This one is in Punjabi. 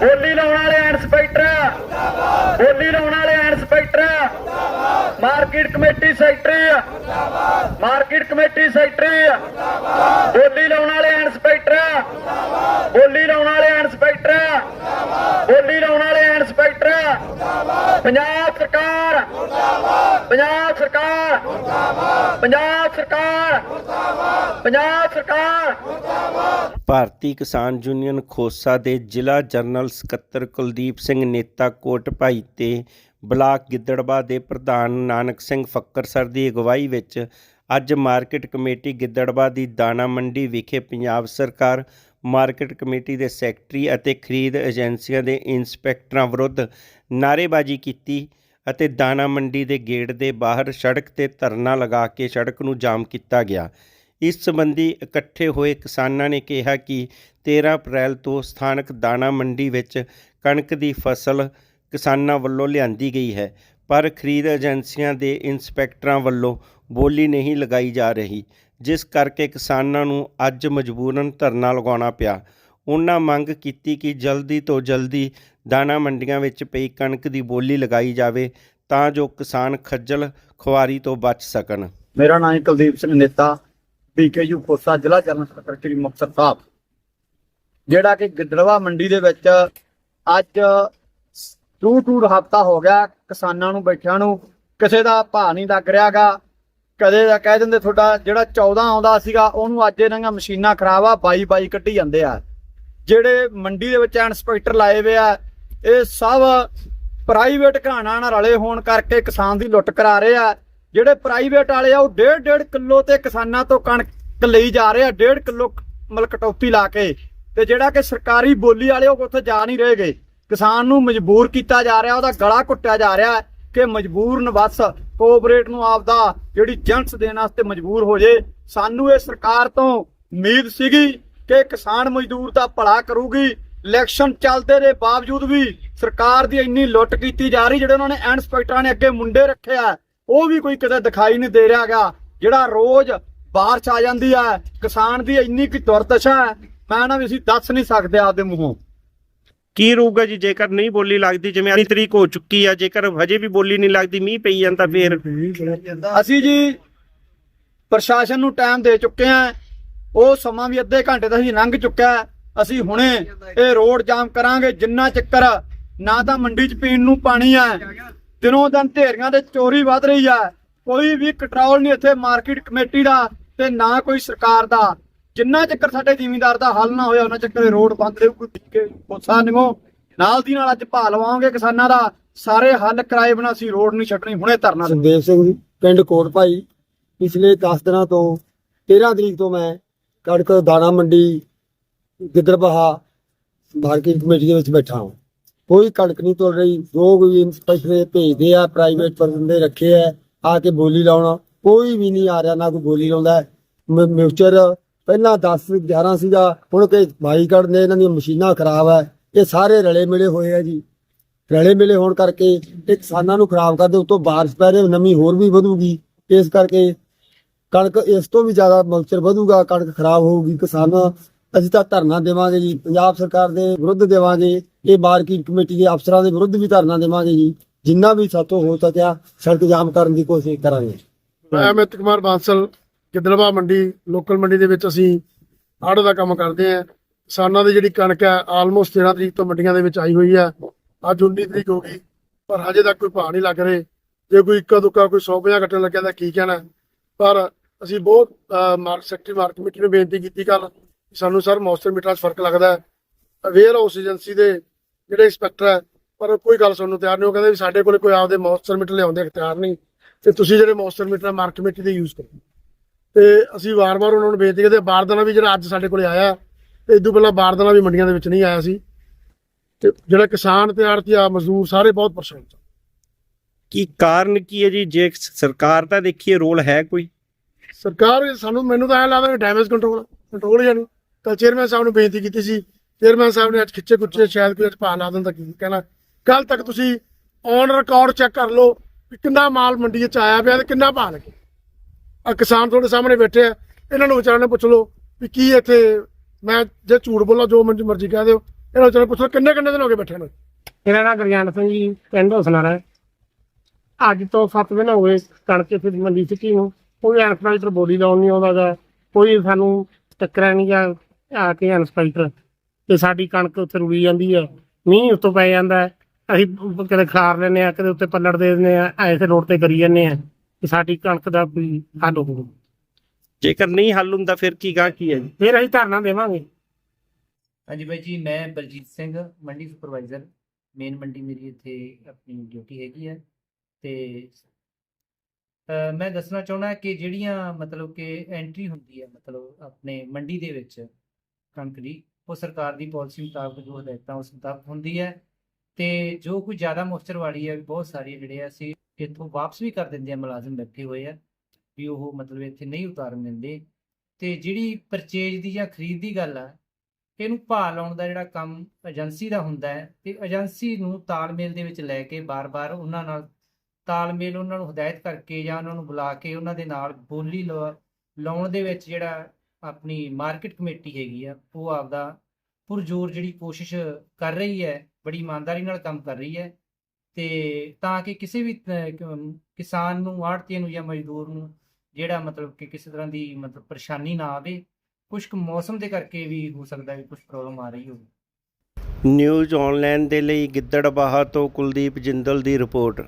ਬੋਲੀ ਲਾਉਣ ਵਾਲੇ ਇੰਸਪੈਕਟਰ ਬੋਲੀ ਲਾਉਣ ਵਾਲੇ inspector market committee secretary. Market committee secretary. ਬੋਲੀ ਲਾਉਣ ਵਾਲੇ ਇੰਸਪੈਕਟਰ ਬੋਲੀ ਲਾਉਣ ਵਾਲੇ ਇੰਸਪੈਕਟਰ ਬੋਲੀ ਲਾਉਣ ਵਾਲੇ ਇੰਸਪੈਕਟਰ ਪੰਜਾਬ ਪੰਜਾਬ ਸਰਕਾਰ। ਪੰਜਾਬ ਸਰਕਾਰ। ਪੰਜਾਬ ਸਰਕਾਰ। ਭਾਰਤੀ ਕਿਸਾਨ ਯੂਨੀਅਨ ਖੋਸਾ ਦੇ ਜ਼ਿਲ੍ਹਾ ਜਨਰਲ ਸਕੱਤਰ ਕੁਲਦੀਪ ਸਿੰਘ ਨੇਤਾ ਕੋਟ ਭਾਈ ਤੇ ਬਲਾਕ ਗਿੱਦੜਬਾ ਦੇ ਪ੍ਰਧਾਨ ਨਾਨਕ ਸਿੰਘ ਫੱਕਰਸਰ ਦੀ ਅਗਵਾਈ ਵਿੱਚ ਅੱਜ ਮਾਰਕੀਟ ਕਮੇਟੀ ਗਿੱਦੜਬਾ ਦੀ ਦਾਣਾ ਮੰਡੀ ਵਿਖੇ ਪੰਜਾਬ ਸਰਕਾਰ, ਮਾਰਕੀਟ ਕਮੇਟੀ ਦੇ ਸੈਕਟਰੀ ਅਤੇ ਖਰੀਦ ਏਜੰਸੀਆਂ ਦੇ ਇੰਸਪੈਕਟਰਾਂ ਵਿਰੁੱਧ ਨਾਅਰੇਬਾਜ਼ੀ ਕੀਤੀ। ਅਤੇ ਦਾਣਾ ਮੰਡੀ ਦੇ ਗੇਟ ਦੇ ਬਾਹਰ ਸੜਕ ਤੇ ਧਰਨਾ ਲਗਾ ਕੇ ਸੜਕ ਨੂੰ ਜਾਮ ਕੀਤਾ ਗਿਆ। ਇਸ ਸੰਬੰਧੀ ਇਕੱਠੇ ਹੋਏ ਕਿਸਾਨਾਂ ਨੇ ਕਿਹਾ ਕਿ 13 ਅਪ੍ਰੈਲ ਤੋਂ ਸਥਾਨਕ ਦਾਣਾ ਮੰਡੀ ਵਿੱਚ ਕਣਕ ਦੀ ਫਸਲ ਕਿਸਾਨਾਂ ਵੱਲੋਂ ਲਿਆਂਦੀ ਗਈ ਹੈ, ਪਰ ਖਰੀਦ ਏਜੰਸੀਆਂ ਦੇ ਇੰਸਪੈਕਟਰਾਂ ਵੱਲੋਂ ਬੋਲੀ ਨਹੀਂ ਲਗਾਈ ਜਾ ਰਹੀ, ਜਿਸ ਕਰਕੇ ਕਿਸਾਨਾਂ ਨੂੰ ਅੱਜ ਮਜਬੂਰਨ ਧਰਨਾ ਲਗਾਉਣਾ ਪਿਆ। ਉਹਨਾਂ ਮੰਗ ਕੀਤੀ ਕਿ ਜਲਦੀ ਤੋਂ ਜਲਦੀ ਦਾਣਾ ਮੰਡੀਆਂ ਵਿੱਚ ਪਈ ਕਣਕ ਦੀ ਬੋਲੀ ਲਗਾਈ ਜਾਵੇ ਤਾਂ ਜੋ ਕਿਸਾਨ ਖੱਜਲ ਖੁਆਰੀ ਤੋਂ ਬਚ ਸਕਣ। ਮੇਰਾ ਨਾਮ ਕੁਲਦੀਪ ਸਿੰਘ ਨੇਤਾ, ਬੀਕੇਯੂ ਖੋਸਾ, ਜ਼ਿਲ੍ਹਾ ਜਨਰਲ ਸਕੱਤਰ ਸ੍ਰੀ ਮੁਕਤਸਰ ਸਾਹਿਬ। ਜਿਹੜਾ ਕਿ ਗਿੱਦੜਵਾ ਮੰਡੀ ਦੇ ਵਿੱਚ ਅੱਜ ਟੂ ਟੂ ਹਫਤਾ ਹੋ ਗਿਆ, ਕਿਸਾਨਾਂ ਨੂੰ, ਬੈਠਿਆਂ ਨੂੰ ਕਿਸੇ ਦਾ ਭਾਅ ਨਹੀਂ ਲੱਗ ਰਿਹਾਗਾ। ਕਦੇ ਦਾ ਕਹਿ ਦਿੰਦੇ, ਤੁਹਾਡਾ ਜਿਹੜਾ 14 ਆਉਂਦਾ ਸੀਗਾ, ਉਹਨੂੰ ਅੱਜ ਇਹਨਾਂ ਦੀਆਂ ਮਸ਼ੀਨਾਂ ਖਰਾਬ ਆ ਬਾਈ ਬਾਈ ਕੱਢੀ ਜਾਂਦੇ ਆ। ਜਿਹੜੇ ਮੰਡੀ ਦੇ ਵਿੱਚ ਇੰਸਪੈਕਟਰ ਲਾਏ ਹੋਏ ਆ, ਇਹ ਸਭ ਪ੍ਰਾਈਵੇਟ ਘਰਾਣਾ ਨਾਲ ਰਲੇ ਹੋਣ ਕਰਕੇ ਕਿਸਾਨ ਦੀ ਲੁੱਟ ਕਰਾ ਰਹੇ ਆ। ਜਿਹੜੇ ਪ੍ਰਾਈਵੇਟ ਵਾਲੇ ਆ, ਉਹ 1.5 1.5 ਕਿਲੋ ਤੇ ਕਿਸਾਨਾਂ ਤੋਂ ਕਣਕ ਲਈ ਜਾ ਰਹੇ ਆ 1.5 ਕਿਲੋ ਮਤਲਬ ਕਟੌਤੀ ਲਾ ਕੇ। ਤੇ ਜਿਹੜਾ ਕਿ ਸਰਕਾਰੀ ਬੋਲੀ ਵਾਲੇ ਉਹ ਉੱਥੇ ਜਾ ਨਹੀਂ ਰਹੇਗੇ। ਕਿਸਾਨ ਨੂੰ ਮਜਬੂਰ ਕੀਤਾ ਜਾ ਰਿਹਾ, ਉਹਦਾ ਗਲਾ ਘੁੱਟਿਆ ਜਾ ਰਿਹਾ ਕਿ ਮਜਬੂਰਨ ਬਸ ਕੋਆਪਰੇਟ ਨੂੰ ਆਪਦਾ ਜਿਹੜੀ ਜੰਟਸ ਦੇਣ ਵਾਸਤੇ ਮਜਬੂਰ ਹੋ ਜੇ। ਸਾਨੂੰ ਇਹ ਸਰਕਾਰ ਤੋਂ ਉਮੀਦ ਸੀਗੀ ਕਿ ਕਿਸਾਨ ਮਜ਼ਦੂਰ ਦਾ ਭਲਾ ਕਰੂਗੀ ਇਲੈਕਸ਼ਨ ਚੱਲਦੇ ਦੇ ਬਾਵਜੂਦ ਵੀ ਸਰਕਾਰ ਦੀ ਇੰਨੀ ਲੁੱਟ ਕੀਤੀ ਜਾ ਰਹੀ ਜਿਹੜੇ ਉਹਨਾਂ ਨੇ ਇੰਸਪੈਕਟਰਾਂ ਨੇ ਅੱਗੇ ਮੁੰਡੇ ਰੱਖਿਆ ਉਹ ਵੀ ਕੋਈ ਕਿਤੇ ਦਿਖਾਈ ਨਹੀਂ ਦੇ ਰਿਹਾਗਾ ਜਿਹੜਾ ਰੋਜ਼ ਬਾਰਿਸ਼ ਆ ਜਾਂਦੀ ਹੈ ਕਿਸਾਨ ਦੀ ਇੰਨੀ ਕੀ ਦੁਰਦਸ਼ਾ ਹੈ ਮੈਂ ਨਾ ਵੀ ਅਸੀਂ ਦੱਸ ਨਹੀਂ ਸਕਦੇ ਆਪਦੇ ਮੂੰਹੋਂ। ਕੀ ਰਹੂਗਾ ਜੀ? ਜੇਕਰ ਨਹੀਂ ਬੋਲੀ ਲੱਗਦੀ ਜਿਵੇਂ ਅਗਲੀ ਤਰੀਕ ਹੋ ਚੁੱਕੀ ਆ ਜੇਕਰ ਹਜੇ ਵੀ ਬੋਲੀ ਨਹੀਂ ਲੱਗਦੀ ਮੀਂਹ ਪਈ ਜਾਂਦਾ ਫੇਰ। ਅਸੀਂ ਜੀ ਪ੍ਰਸ਼ਾਸਨ ਨੂੰ ਟਾਈਮ ਦੇ ਚੁੱਕੇ ਆ ਉਹ ਸਮਾਂ ਵੀ ਅੱਧੇ ਘੰਟੇ ਦਾ ਅਸੀਂ ਲੰਘ ਚੁੱਕਿਆ ਅਸੀਂ ਹੁਣੇ ਇਹ ਰੋਡ ਜਾਮ ਕਰਾਂਗੇ, ਜਿੰਨਾ ਚੱਕਰ ਨਾ ਤਾਂ ਮੰਡੀ 'ਚ ਪੀਣ ਨੂੰ ਪਾਣੀ ਹੈ ਦਿਨੋਂ ਦਿਨ ਢੇਰੀਆਂ ਦੇ ਚੋਰੀ ਵੱਧ ਰਹੀ ਹੈ ਕੋਈ ਵੀ ਕੰਟਰੋਲ ਨਹੀਂ ਇੱਥੇ ਮਾਰਕੀਟ ਕਮੇਟੀ ਦਾ ਤੇ ਨਾ ਕੋਈ ਸਰਕਾਰ ਦਾ। ਜਿੰਨਾ ਚੱਕਰ ਸਾਡੇ ਜ਼ਿਮੀਂਦਾਰ ਦਾ ਹੱਲ ਨਾ ਹੋਇਆ, ਉਹਨਾਂ ਚੱਕਰ ਰੋਡ ਬੰਦ ਰਹੂ, ਕੋਈ ਕੋਸਾ ਨਿਮੋ, ਨਾਲ ਦੀ ਨਾਲ ਅੱਜ ਭਾ ਲਵਾਂਗੇ ਕਿਸਾਨਾਂ ਦਾ। ਸਾਰੇ ਹੱਲ ਕਰਾਏ ਬਣਾ ਅਸੀਂ ਰੋਡ ਨਹੀਂ ਛੱਡਣੀ, ਹੁਣੇ ਧਰਨਾ ਦੇ ਸਿੰਘ ਪਿੰਡ ਕੋਟ ਭਾਈ ਪਿਛਲੇ 10 ਦਿਨਾਂ ਤੋਂ 13 ਤਰੀਕ ਤੋਂ ਮੈਂ ਕਣਕ, ਦਾਣਾ ਮੰਡੀ ਗਿੱਦੜਬਾਹਾ ਮਾਰਕੀਟ ਕਮੇਟੀ ਦੇ ਵਿੱਚ ਬੈਠਾ ਹਾਂ। ਕੋਈ ਕਣਕ ਨਹੀਂ ਤੁਲ ਰਹੀ ਲੋਕ ਵੀ ਇੰਸਪੈਕਟਰ ਭੇਜਦੇ ਆ ਪ੍ਰਾਈਵੇਟ ਬੰਦੇ ਰੱਖੇ ਆ ਆ ਕੇ ਬੋਲੀ ਲਾਉਣਾ। ਕੋਈ ਵੀ ਨਹੀਂ ਆ ਰਿਹਾ, ਨਾ ਕੋਈ ਬੋਲੀ ਲਾਉਂਦਾ। ਮ- ਮਿਊਚਰ ਪਹਿਲਾਂ 10 11 ਸੀਗਾ, ਹੁਣ ਕਿ ਭਾਈ ਕੱਢ ਨੇ ਇਹਨਾਂ ਦੀਆਂ ਮਸ਼ੀਨਾਂ ਖਰਾਬ ਆ। ਇਹ ਸਾਰੇ ਰਲੇ ਮਿਲੇ ਹੋਏ ਆ ਜੀ। ਰਲੇ ਮਿਲੇ ਹੋਣ ਕਰਕੇ ਇਹ ਕਿਸਾਨਾਂ ਨੂੰ ਖਰਾਬ ਕਰਦੇ ਉਤੋਂ ਬਾਰਿਸ਼ ਪੈ ਰਹੀ, ਨਮੀ ਹੋਰ ਵੀ ਵਧੂਗੀ। ਇਸ ਕਰਕੇ ਕਣਕ ਇਸ ਤੋਂ ਵੀ ਜ਼ਿਆਦਾ ਮੌਚਰ ਵਧੂਗਾ, ਕਣਕ ਖਰਾਬ ਹੋਊਗੀ ਕਿਸਾਨ, ਅਸੀਂ ਤਾਂ ਧਰਨਾ ਦੇਵਾਂਗੇ ਜੀ, ਪੰਜਾਬ ਸਰਕਾਰ ਦੇ ਵਿਰੁੱਧ ਦੇਵਾਂਗੇ, ਇਹ ਮਾਰਕੀਟ ਕਮੇਟੀ ਦੇ ਅਫਸਰਾਂ ਦੇ ਵਿਰੁੱਧ ਵੀ ਧਰਨਾ ਦੇਵਾਂਗੇ ਜੀ, ਜਿੰਨਾ ਵੀ ਸਾਤੋਂ ਹੋ ਸਕਿਆ, ਸੜਕ ਜਾਮ ਕਰਨ ਦੀ ਕੋਸ਼ਿਸ਼ ਕਰਾਂਗੇ। ਮੈਂ ਅਮਿਤ ਕੁਮਾਰ ਬਾਂਸਲ, ਗਿੱਦੜਵਾ ਮੰਡੀ, ਲੋਕਲ ਮੰਡੀ ਦੇ ਵਿੱਚ ਅਸੀਂ ਆੜ ਦਾ ਕੰਮ ਕਰਦੇ ਆਂ ਕਿਸਾਨਾਂ ਦੀ ਜਿਹੜੀ ਕਣਕ ਹੈ ਆਲਮੋਸਟ 13 ਤਰੀਕ ਤੋਂ ਮੰਡੀਆਂ ਦੇ ਵਿੱਚ ਆਈ ਹੋਈ ਹੈ। ਅੱਜ 19 ਤਰੀਕ ਹੋ ਗਈ, ਪਰ ਹਜੇ ਤੱਕ ਕੋਈ ਭਾਅ ਨਹੀਂ ਲੱਗ ਰਹੇ। ਜੇ ਕੋਈ ਇੱਕਾ ਦੁੱਕਾ ਕੋਈ 150 ਕੱਟਣ ਲੱਗਿਆ ਤਾਂ ਕੀ ਕਹਿਣਾ। ਪਰ ਅਸੀਂ ਬਹੁਤ ਮਾਰਕ ਸੈਕਟਰੀ ਮਾਰਕ ਕਮੇਟੀ ਨੂੰ ਬੇਨਤੀ ਕੀਤੀ ਕੱਲ ਸਾਨੂੰ, ਸਰ, ਮੌਸਮ ਮੀਟਰਾਂ 'ਚ ਫ਼ਰਕ ਲੱਗਦਾ ਹੈ। ਅਵੇਅਰ ਹਾਊਸ ਏਜੰਸੀ ਦੇ ਜਿਹੜੇ ਇੰਸਪੈਕਟਰ ਹੈ, ਪਰ ਕੋਈ ਗੱਲ ਸੁਣਨ ਨੂੰ ਤਿਆਰ ਨਹੀਂ। ਉਹ ਕਹਿੰਦੇ ਵੀ ਸਾਡੇ ਕੋਲ ਕੋਈ ਆਪਦੇ ਮੌਸਮ ਮੀਟਰ ਲਿਆਉਂਦੇ ਤਿਆਰ ਨਹੀਂ। ਤੇ ਤੁਸੀਂ ਜਿਹੜੇ ਮੌਸਮ ਮੀਟਰ ਮਾਰਕ ਕਮੇਟੀ ਦੇ ਯੂਜ਼ ਕਰੋ। ਤੇ ਅਸੀਂ ਵਾਰ-ਵਾਰ ਉਹਨਾਂ ਨੂੰ ਬੇਨਤੀ ਕਰਦੇ ਬਾਰਦਾਨਾ ਵੀ ਜਿਹੜਾ ਅੱਜ ਸਾਡੇ ਕੋਲੇ ਆਇਆ ਤੇ ਇਦੋਂ ਪਹਿਲਾਂ ਬਾਰਦਾਨਾ ਵੀ ਮੰਡੀਆਂ ਦੇ ਵਿੱਚ ਨਹੀਂ ਆਇਆ ਸੀ। ਤੇ ਜਿਹੜਾ ਕਿਸਾਨ ਤੇ ਆੜਤੀ ਆ ਮਜ਼ਦੂਰ ਸਾਰੇ ਬਹੁਤ ਪਰੇਸ਼ਾਨ ਸਨ। ਕੀ ਕਾਰਨ ਕੀ ਹੈ ਜੀ? ਜੇ ਸਰਕਾਰ ਦਾ ਦੇਖੀਏ, ਰੋਲ ਹੈ ਕੋਈ? ਸਰਕਾਰ ਸਾਨੂੰ, ਮੈਨੂੰ ਤਾਂ ਐਂ ਲੱਗਦਾ ਕਿ ਡੈਮੇਜ ਕੰਟਰੋਲ ਕੰਟਰੋਲ ਹੀ ਕੱਲ ਚੇਅਰਮੈਨ ਸਾਹਿਬ ਨੂੰ ਬੇਨਤੀ ਕੀਤੀ ਸੀ ਚੇਅਰਮੈਨ ਸਾਹਿਬ ਨੇ ਅੱਜ ਖਿੱਚੇ ਕੁੱਚੇ, ਸ਼ਾਇਦ ਕੋਈ ਅੱਜ ਪਾ ਲਾ ਦਿੰਦਾ ਕੀ ਕਹਿਣਾ। ਕੱਲ ਤੱਕ ਤੁਸੀਂ ਔਨ ਰਿਕਾਰਡ ਚੈੱਕ ਕਰ ਲਓ ਵੀ ਕਿੰਨਾ ਮਾਲ ਮੰਡੀ 'ਚ ਆਇਆ ਪਿਆ ਤੇ ਕਿੰਨਾ ਭਾਅ ਲੱਗੇ ਆ ਕਿਸਾਨ ਤੁਹਾਡੇ ਸਾਹਮਣੇ ਬੈਠੇ ਆ, ਇਹਨਾਂ ਨੂੰ ਵਿਚਾਰਿਆਂ ਨੂੰ ਪੁੱਛ ਲਓ ਵੀ ਕੀ ਇੱਥੇ, ਮੈਂ ਜੇ ਝੂਠ ਬੋਲਾਂ, ਜੋ ਮੈਨੂੰ ਮਰਜ਼ੀ ਕਹਿ ਦਿਓ, ਇਹਨਾਂ ਨੂੰ ਵਿਚਾਰਨ ਪੁੱਛ ਲਓ ਕਿੰਨੇ ਕਿੰਨੇ ਦਿਨ ਹੋ ਗਏ ਬੈਠੇ ਨੂੰ। ਮੇਰਾ ਨਾਮ ਗੁਰਜੰਟ ਸਿੰਘ ਜੀ, ਪਿੰਡ ਹੁਸਨਾਰਾ ਹੈ ਅੱਜ ਤੋਂ 7 ਦਿਨ ਹੋ ਗਏ ਕਣਕ ਫਿਰ ਮੰਡੀ ਸਿੱਕੀ ਨੂੰ ਕੋਈ ਇਨਸਪੈਕਟਰ ਬੋਲੀ ਲਾਉਣ ਨਹੀਂ ਆਉਂਦਾ ਗਾ ਕੋਈ ਸਾਨੂੰ ਟੱਕਰਿਆ ਨਹੀਂ ਗਾ ਆ ਕੇ ਇਨਸਪੈਕਟਰ ਤੇ ਸਾਡੀ ਕਣਕ ਉੱਥੇ ਰੁੜੀ ਜਾਂਦੀ ਹੈ ਮੀਂਹ ਉੱਤੋਂ ਪੈ ਜਾਂਦਾ ਹੈ ਅਸੀਂ ਕਦੇ ਖਾਰ ਲੈਂਦੇ ਆ ਕਦੇ ਉੱਤੇ ਪੱਲੜ ਦੇ ਦਿੰਦੇ ਆ ਐਸੇ ਰੋਡ ਤੇ ਕਰੀ ਜਾਂਦੇ ਆ ਕਿ ਸਾਡੀ ਕਣਕ ਦਾ ਕੋਈ ਹੱਲ ਹੋਵੇ ਜੇਕਰ ਨਹੀਂ ਹੱਲ ਹੁੰਦਾ ਫਿਰ ਕੀ ਗਾ ਕੀ ਹੈ ਜੀ? ਫਿਰ ਅਸੀਂ ਧਰਨਾ ਦੇਵਾਂਗੇ। ਹਾਂਜੀ ਬਾਈ ਜੀ ਮੈਂ ਬਲਜੀਤ ਸਿੰਘ ਮੰਡੀ ਸੁਪਰਵਾਈਜ਼ਰ। ਮੇਨ ਮੰਡੀ ਮੇਰੀ ਇੱਥੇ ਆਪਣੀ ਡਿਊਟੀ ਹੈਗੀ ਹੈ ਤੇ ਮੈਂ ਦੱਸਣਾ ਚਾਹੁੰਦਾ ਕਿ ਜਿਹੜੀਆਂ ਮਤਲਬ ਕਿ ਐਂਟਰੀ ਹੁੰਦੀ ਹੈ, ਮਤਲਬ ਆਪਣੇ ਮੰਡੀ ਦੇ ਵਿੱਚ ਕਣਕ ਦੀ, ਉਹ ਸਰਕਾਰ ਦੀ ਪਾਲਿਸੀ ਮੁਤਾਬਕ ਜੋ ਹਦਾਇਤਾਂ ਉਸ ਮੁਤਾਬਕ ਹੁੰਦੀ ਹੈ ਤੇ ਜੋ ਕੋਈ ਜ਼ਿਆਦਾ ਮੋਇਸਚਰ ਵਾਲੀ ਹੈ, ਬਹੁਤ ਸਾਰੀ ਜਿਹੜੇ ਆ ਅਸੀਂ ਇੱਥੋਂ ਵਾਪਸ ਵੀ ਕਰ ਦਿੰਦੇ ਆ ਮੁਲਾਜ਼ਮ ਬੈਠੇ ਹੋਏ ਆ, ਵੀ ਉਹ ਮਤਲਬ ਇੱਥੇ ਨਹੀਂ ਉਤਾਰਨ ਦਿੰਦੇ। ਤੇ ਜਿਹੜੀ ਪਰਚੇਜ ਦੀ ਜਾਂ ਖਰੀਦ ਦੀ ਗੱਲ ਆ, ਇਹਨੂੰ ਭਾਅ ਲਾਉਣ ਦਾ ਜਿਹੜਾ ਕੰਮ ਏਜੰਸੀ ਦਾ ਹੁੰਦਾ ਹੈ, ਤੇ ਏਜੰਸੀ ਨੂੰ ਤਾਲਮੇਲ ਦੇ ਵਿੱਚ ਲੈ ਕੇ ਬਾਰ-ਬਾਰ ਉਹਨਾਂ ਨਾਲ ਤਾਲਮੇਲ ਉਹਨਾਂ ਨੂੰ ਹਦਾਇਤ ਕਰਕੇ ਜਾਂ ਉਹਨਾਂ ਨੂੰ ਬੁਲਾ ਕੇ ਉਹਨਾਂ ਦੇ ਨਾਲ ਬੋਲੀ ਲਵਾ- ਲਾਉਣ ਦੇ ਵਿੱਚ ਜਿਹੜਾ ਆਪਣੀ ਮਾਰਕੀਟ ਕਮੇਟੀ ਹੈਗੀ ਆ, ਉਹ ਆਪਦਾ ਪੁਰਜੋਰ ਜਿਹੜੀ ਕੋਸ਼ਿਸ਼ ਕਰ ਰਹੀ ਹੈ, ਬੜੀ ਇਮਾਨਦਾਰੀ ਨਾਲ ਕੰਮ ਕਰ ਰਹੀ ਹੈ ਤੇ ਤਾਂ ਕਿ ਕਿਸੇ ਵੀ ਕਿਸਾਨ ਨੂੰ ਆੜ੍ਹਤੀਏ ਨੂੰ ਜਾਂ ਮਜ਼ਦੂਰ ਨੂੰ ਜਿਹੜਾ ਮਤਲਬ ਕਿ ਕਿਸੇ ਤਰ੍ਹਾਂ ਦੀ ਮਤਲਬ ਪਰੇਸ਼ਾਨੀ ਨਾ ਆਵੇ ਕੁਝ ਕੁ ਮੌਸਮ ਦੇ ਕਰਕੇ ਵੀ ਹੋ ਸਕਦਾ ਵੀ ਕੁਝ ਪ੍ਰੋਬਲਮ ਆ ਰਹੀ ਹੋਵੇ। ਨਿਊਜ਼ ਆਨਲਾਈਨ ਦੇ ਲਈ ਗਿੱਦੜਬਾਹਾ ਤੋਂ ਕੁਲਦੀਪ ਜਿੰਦਲ ਦੀ ਰਿਪੋਰਟ।